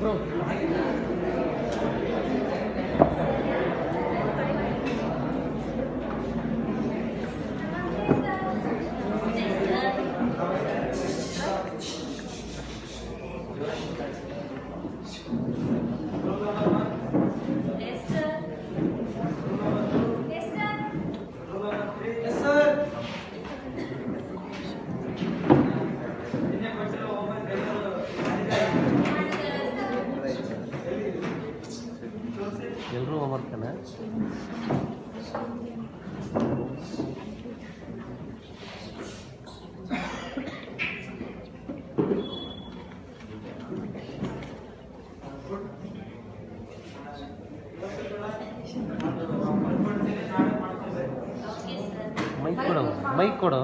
Pronto. ಹೋಮ್ವರ್ಕನ mic ಕೊಡು mic ಕೊಡು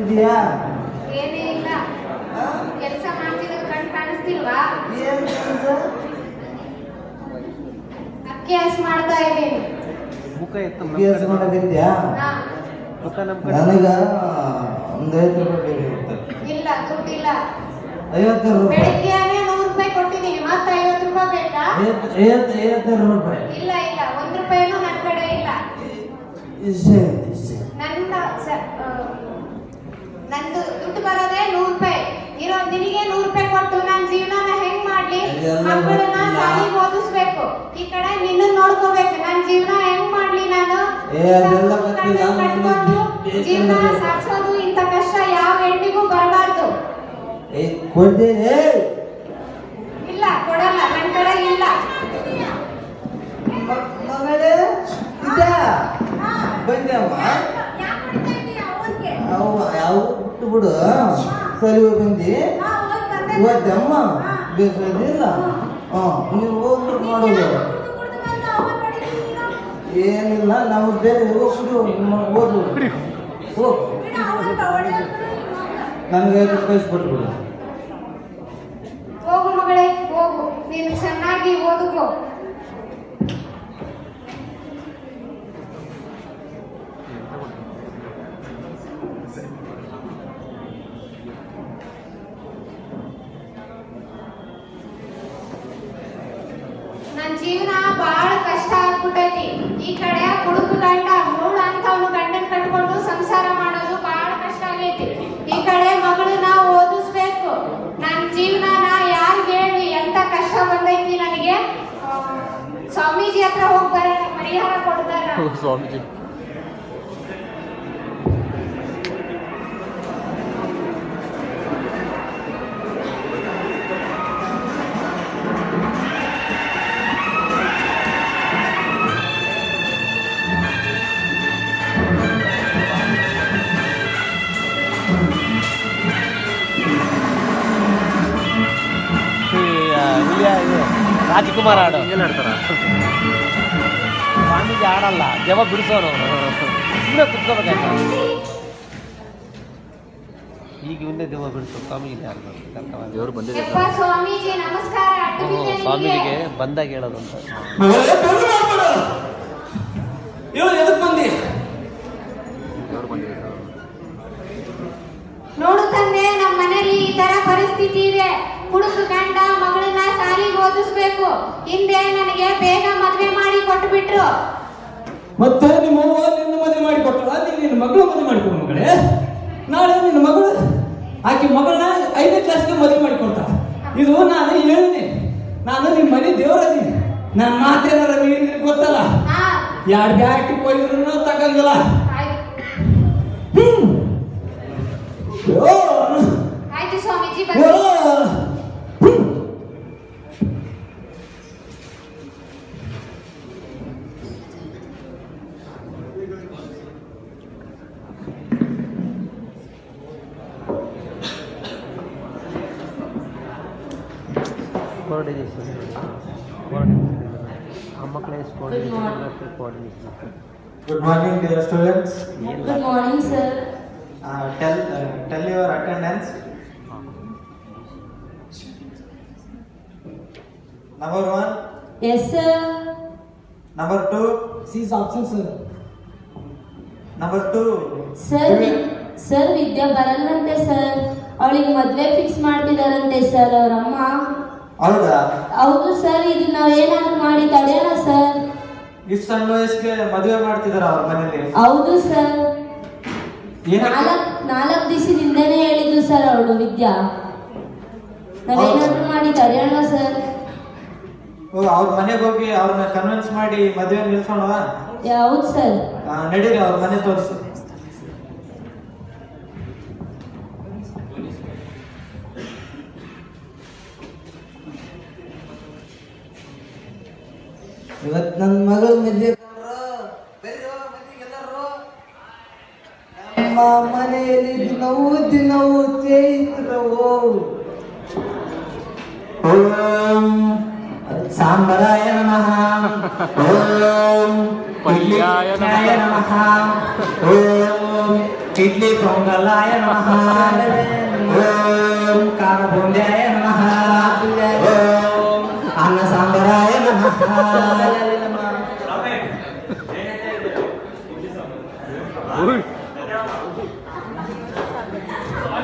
ನಾಳೆ ಏನು ಇಲ್ಲ. ಕೆಲಸ ಮಾಡ್ತಿದ್ರೆ ಕಣ್ ಕಾಣಿಸ್ತಿಲ್ವಾ? ಏನ್ ಕೆಲಸ? ಅಕ್ಕಿ ಹಸ್ ಮಾಡ್ತಾ ಇದ್ದೀನಿ. ಮುಖ ಎತ್ತ ಕೆಲಸ ಮಾಡೋದಿದ್ಯಾ ಹಾ. ಮುಖ ನಮ್ಮ ಕಡೆ ನನಗ ಒಂದು ಐವತ್ತು ರೂಪಾಯಿ ಇಲ್ಲ ದುಡ್ಡಿಲ್ಲ. ಐವತ್ತು ರೂಪಾಯಿ. ಬೆಳಿಗ್ಗೆನೆ ನೂರು ರೂಪಾಯಿ ಕೊಟ್ಟಿದ್ದೀನಿ. ಮತ್ತೆ ಐವತ್ತು ರೂಪಾಯಿ ಬೇಕಾ? ಐವತ್ತು ಐವತ್ತು ಐವತ್ತಾರು ರೂಪಾಯಿ. ಇಲ್ಲ ಇಲ್ಲ. ಒಂದ್ ರೂಪಾಯಿನೂ ನನ್ನ ಕಡೆ ಇಲ್ಲ. ಇಷ್ಟೇ ಇಷ್ಟೇ ನನ್ನ ಸ- ಆ, ನಂದು ದುಡ್ಡು ಬರೋದೇ ನೂರು ಇರೋ ನಿನಗೆ ನೂರು ರೂಪಾಯಿ ಕೊಟ್ಟು ನನ್ನ ಜೀವನನ ಹೆಂಗ್ ಮಾಡ್ಲಿ? ಮಕ್ಕಳನ್ನ ಸಾಲಿ ಓದಿಸ್ಬೇಕು. ಈ ಕಡೆ ನಿನ್ನ ನೋಡ್ಕೋಬೇಕು. ನನ್ನ ಜೀವನ ಹೆಂಗ್ ಮಾಡ್ಲಿ ನಾನು? ಏ, ಅದೆಲ್ಲ ಗೊತ್ತಿಲ್ಲ. ಜೀವನ ಬೇಕಂದ್ರೆ- ಇಂತ ಇಂಥ ಕಷ್ಟ ಯಾವ ಹೆಣ್ಣಿಗೂ ಬರಬಾರ್ದು. ಇಲ್ಲ ಕೊಡಲ್ಲ. ನನ್ನ ಕಡೆ ಇಲ್ಲ. ಮಗಳೇ ಇದಾ? ಬಂದೆಮ್ಮ ಅವು ಯಾವ ಬಿಟ್ಟು ಬಿಡು. ಸರಿ ಹೋಗಿ ಬಂದಿ. ಓದ್ದಮ್ಮ ಬೇಸದಿಲ್ಲ ಹಾಂ. ನೀವು ಹೋಗ್ಬಿಟ್ಟು ಮಾಡೋದು. ಏನಿಲ್ಲ ನಾವು ಬೇರೆ ಹೋಗ್ಬಿಡು ಓದು ಹೋಗ್. ನನಗೆ ಐದು ಕಳಿಸ್ಕೊಟ್ಬಿಡು. ಹೋಗು ಮಗಳೇ ಹೋಗು. ನೀನು ಚೆನ್ನಾಗಿ ಓದುಕೋ. ನನ್ ಜೀವನ ಬಹಳ ಕಷ್ಟ ಆಗ್ಬಿಟ್ಟೈತಿ. ಈ ಕಡೆ ಕುಡುಕು ಗಂಡ, ಮೂಳ ಅಂತವನು ಗಂಡನ್ ಕಟ್ಕೊಂಡು ಸಂಸಾರ ಮಾಡೋದು ಬಹಳ ಕಷ್ಟ ಆಗೈತಿ. ಈ ಕಡೆ ಮಗಳನ್ನ ಓದಿಸ್ಬೇಕು. ನನ್ನ ಜೀವನನ ಯಾರಿಗೆ ಹೇಳಿ ಎಂತ ಕಷ್ಟ ಬಂದೈತಿ ನನಗೆ? ಸ್ವಾಮೀಜಿ ಹತ್ರ ಹೋಗ್ತಾರೆ ಪರಿಹಾರ ಕೊಡ್ತಾರ. ಸ್ವಾಮೀಜಿ. ರಾಜ್ಕುಮಾರ್ ಹಾಡು ಏನು ಸ್ವಾಮೀಜಿ ಆಡಲ್ಲ ಜವ ಬಿಡಿಸೋರು. ಸುಮ್ಮನೆ ಕುತ್ಕೋಬೇಕಾಯ್ತು. ಈಗ ಮುಂದೆ ದೇವ ಬಿಡಿಸು ಸ್ವಾಮೀಜಿ ದೇವರು ಬಂದಿದೆ ಸ್ವಾಮೀಜಿಗೆ. ಬಂದಾಗ ಹೇಳೋದು ಅಂತ ಇವ್ರು ಎದಕ್ ಬಂದಿ ನೋಡು ತಂದೆ ನಮ್ಮ ಮನೇಲಿ ಈ ತರ ಪರಿಸ್ಥಿತಿ ಇದೆ ಹುಡುಗ ಗಂಡ ಮಗಳನ್ನ ಶಾಲಿಗೆ ಓದಿಸ್ಬೇಕು ಹಿಂದೆ ನನಗೆ ಬೇಗ ಮದುವೆ ಮಾಡಿ ಕೊಟ್ಟು ಬಿಟ್ರು ಮತ್ತೆ ನಿಮ್ಮ ಅವ್ವ ನಿನ್ನ ಮದುವೆ ಮಾಡಿ ಕೊಟ್ಟಳ. ನೀನು ನಿನ್ನ ಮಗಳು ಮದುವೆ ಮಾಡಿಕೊಡು ಮಗಳೇ ನಾಳೆ ನಿನ್ನ ಮಗಳು ಆಕೆ ಮಗಳನ್ನ ಐದನೇ ಕ್ಲಾಸ್ಗೆ ಮದುವೆ ಮಾಡಿಕೊಡ್ತಾಳ ಇದು ನಾನು ಹೇಳ್ತೀನಿ. ನಾನು ನಿಮ್ಮ ಮನೆ ದೇವರದೀನಿ ನನ್ನ ಮಾತೇನಾರ ನಿನಗೆ ಗೊತ್ತಲ್ಲ? ಯಾರು ಎರಡು ಬ್ಯಾಟಿ ಕೊಯ್ದ್ರು ತಗಂಗಿಲ್ಲ ಹ್ಮ್. ಓ, ಆಯ್ತು ಸ್ವಾಮೀಜಿ ಕೋಆರ್ಡಿನೇಷನ್ ಆ ಮಕ್ಕಳ ಎಷ್ಟು coordination coordination Good morning, dear students. Good morning sir Uh, tell uh, tell your attendance. Number one, yes sir number two, seize option sir number two. Sir sir Vidya ಬರಲ್ವಂತೆ sir ಅವಳಿಗೆ ಮದ್ವೆ fix ಮಾಡ್ತಿದಾರಂತೆ sir ಅವ್ರ ಅಮ್ಮ ಹೌದಾ? ಹೌದು sir ಇದು ನಾವೇನಾದ್ರೂ ಮಾಡಿ ತಡೆಯೋಣ sir? ಇಷ್ಟು ಸಣ್ಣ ವಯಸ್ಸಿಗೆ ಮದುವೆ ಮಾಡ್ತಿದಾರ ಅವ್ರ ಮನೇಲಿ? ಹೌದು ಸರ್. ಏನಕ್ಕೆ? ನಾಲ್ಕ್ ನಾಲ್ಕು ದಿವಸದಿಂದನೇ ಹೇಳಿದ್ದು ಸರ್ ಅವಳು ವಿದ್ಯಾ. ನಾವೇನಾದ್ರೂ ಮಾಡಿ ತಡೆಯೋಣ ಸರ್? ಓ, ಅವ್ರ ಮನೆಗೆ ಹೋಗಿ ಅವ್ರನ್ನ ಕನ್ವಿನ್ಸ್ ಮಾಡಿ ಮದುವೆ ನಿಲ್ಸೋಣವಾ? ಹೌದು ಸರ್. ಆ, ನಡೀರಿ ಅವ್ರ ಮನೆ ತೋರಿಸಿ. ಇವತ್ತು ನನ್ನ ಮಗಳು ಮದ್ವೆ ನಮ್ಮ ಮನೆಯಲ್ಲಿ ದಿನವೂ ದಿನವೂ ಚೇತ್ರವು ಸಾಂಬರಾಯ ನಮಃ ಓಂ ಪಲ್ಯಾಯ ನಮಃ ಓಂ ಇಡ್ಲಿ ಪೊಂಗಲಾಯ ನಮಃ ಓಂ ಖಾರ ಬೂಂದ್ಯಾಯ ನಮಃ Hallelujah.